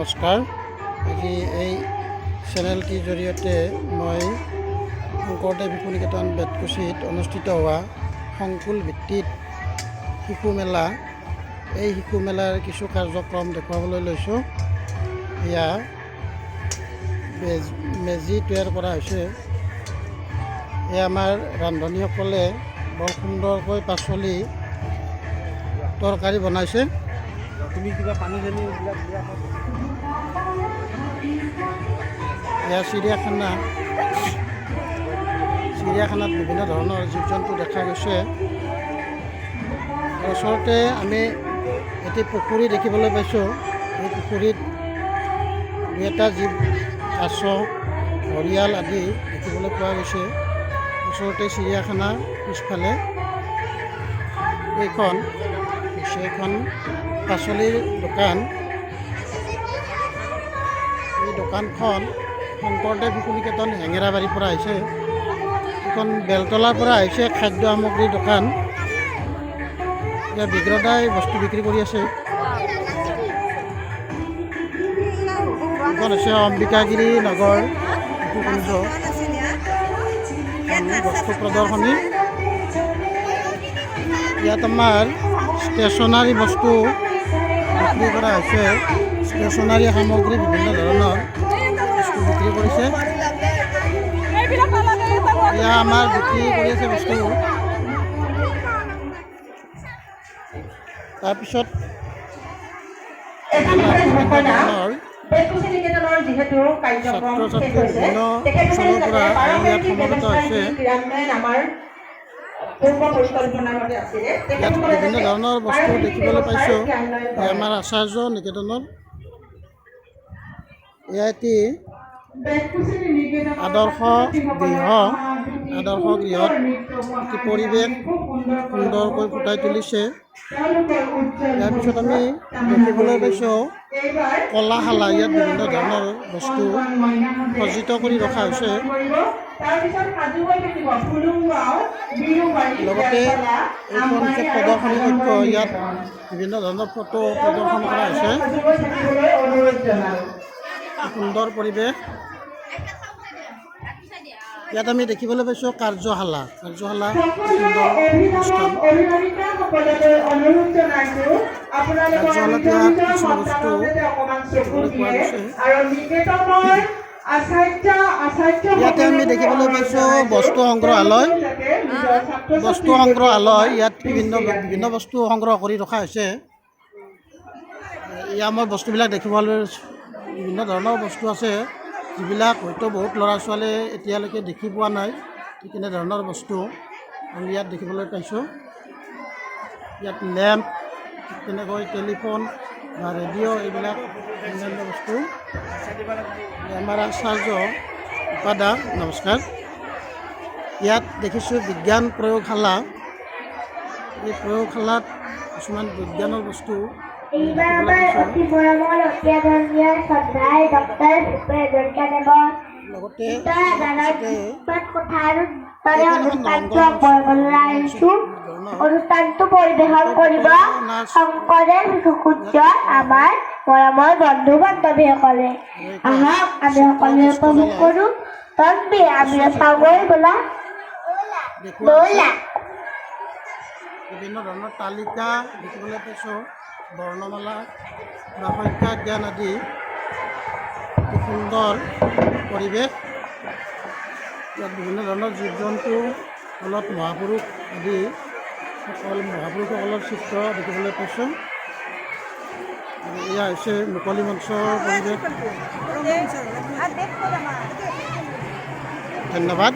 নমস্কাৰ। আজি এই চেনেলটিৰ জৰিয়তে মই শংকৰদেৱ শিশু নিকেতন বেতকুচিত অনুষ্ঠিত হোৱা সংকুল ভিত্তিত শিশু মেলা। এই শিশু মেলাৰ কিছু কাৰ্যক্ৰম দেখুৱাবলৈ লৈছোঁ। এয়া মেজি তৈয়াৰ কৰা হৈছে। এয়া আমাৰ ৰান্ধনীসকলে বৰ সুন্দৰকৈ পাচলি তৰকাৰী বনাইছে। তুমি কিবা পানী চানী এয়া চিৰিয়াখানা চিৰিয়াখানাত বিভিন্ন ধৰণৰ জীৱ জন্তু দেখা গৈছে। ওচৰতে আমি এটি পুখুৰী দেখিবলৈ পাইছোঁ। এই পুখুৰীত দুই এটা জীৱ, কাছ ঘৰিয়াল আদি দেখিবলৈ পোৱা গৈছে। ওচৰতে চিৰিয়াখানা পিছফালে এইখন হৈছে এখন পাচলিৰ দোকান। এই দোকানখন শংকৰদেৱ শিশু নিকেতন হেঙেৰাবাৰীৰ পৰা আহিছে। এইখন বেলতলাৰ পৰা আহিছে খাদ্য সামগ্ৰীৰ দোকান। ইয়াত বিক্ৰেতাই বস্তু বিক্ৰী কৰি আছে। এইখন হৈছে অম্বিকাগিৰি নগৰ। শিশুকুঞ্জ বস্তু প্ৰদৰ্শনী। ইয়াত আমাৰ ষ্টেচনাৰী বস্তু বিক্ৰী কৰা হৈছে। ষ্টেচনাৰী সামগ্ৰী বিভিন্ন ধৰণৰ। বিক্ৰী কৰিছে এয়া আমাৰ বিক্ৰী কৰি আছে বস্তু। তাৰপিছত ছাত্ৰ ছাত্ৰী বিভিন্ন অঞ্চলৰ পৰা ইয়াত সমবেত হৈছে। ইয়াত বিভিন্ন ধৰণৰ বস্তু দেখিবলৈ পাইছোঁ। আমাৰ আচাৰ্য নিকেতনৰ এয়া এটি আদৰ্শ গৃহ আদৰ্শ গৃহত এটি পৰিৱেশ সুন্দৰকৈ ফুটাই তুলিছে। ইয়াৰ আমি দেখিবলৈ পাইছোঁ কলাশালা ইয়াত বিভিন্ন ধৰণৰ বস্তু সজ্জিত কৰি ৰখা হৈছে। লগতে এইখন হৈছে প্ৰদৰ্শনী কক্ষ, ইয়াত বিভিন্ন ধৰণৰ ফটো প্ৰদৰ্শন কৰা হৈছে। সুন্দৰ পৰিৱেশ। ইয়াত আমি দেখিবলৈ পাইছোঁ কাৰ্যশালা। কাৰ্যশালা। ইয়াতে আমি দেখিবলৈ পাইছোঁ বস্তু সংগ্ৰহালয়। বস্তু সংগ্ৰহালয় ইয়াত বিভিন্ন বিভিন্ন বস্তু সংগ্ৰহ কৰি ৰখা হৈছে। ইয়াৰ মই বস্তুবিলাক দেখিবলৈ বিভিন্ন ধৰণৰ বস্তু আছে যিবিলাক হয়তো বহুত ল'ৰা ছোৱালীয়ে এতিয়ালৈকে দেখি পোৱা নাই ঠিক তেনেধৰণৰ বস্তু আমি ইয়াত দেখিবলৈ পাইছোঁ। ইয়াত লেম্প ঠিক তেনেকৈ টেলিফোন বা ৰেডিঅ' এইবিলাক অন্যান্য বস্তু। আমাৰ আচাৰ্য উপাদা নমস্কাৰ। ইয়াত দেখিছোঁ বিজ্ঞান প্ৰয়োগশালা। এই প্ৰয়োগশালাত কিছুমান বিজ্ঞানৰ বস্তু আমি এইবাৰ আমাৰ পাইছোঁ অতি মৰমৰ অতি আদৰণীয় শ্ৰদ্ধাৰ ডক্টৰ ভূপেন হাজৰিকাদেৱৰ লগতে তই আদালত লগতে কিছুমান কথা আৰু অনুষ্ঠানটো অনুষ্ঠানটো পৰিৱেশন কৰিব শিশুকুঞ্জ আমাৰ মৰমৰ বন্ধু বান্ধৱীসকলে। আহক আমি সকলোৱে উপভোগ কৰোঁ। তন্বী আমি বোলা। ব'লা। বিভিন্ন ধৰণৰ তালিকা দেখিবলৈ পাইছোঁ। বৰ্ণমালা বা সংখ্যা জ্ঞান আদি, অতি সুন্দৰ পৰিৱেশ। ইয়াত বিভিন্ন ধৰণৰ জীৱ জন্তু ফলত মহাপুৰুষ আদি সকল মহাপুৰুষসকলৰ চিত্ৰ দেখিবলৈ পাইছোঁ। আৰু এয়া হৈছে মুকলি মঞ্চৰ পৰিৱেশ। ধন্যবাদ।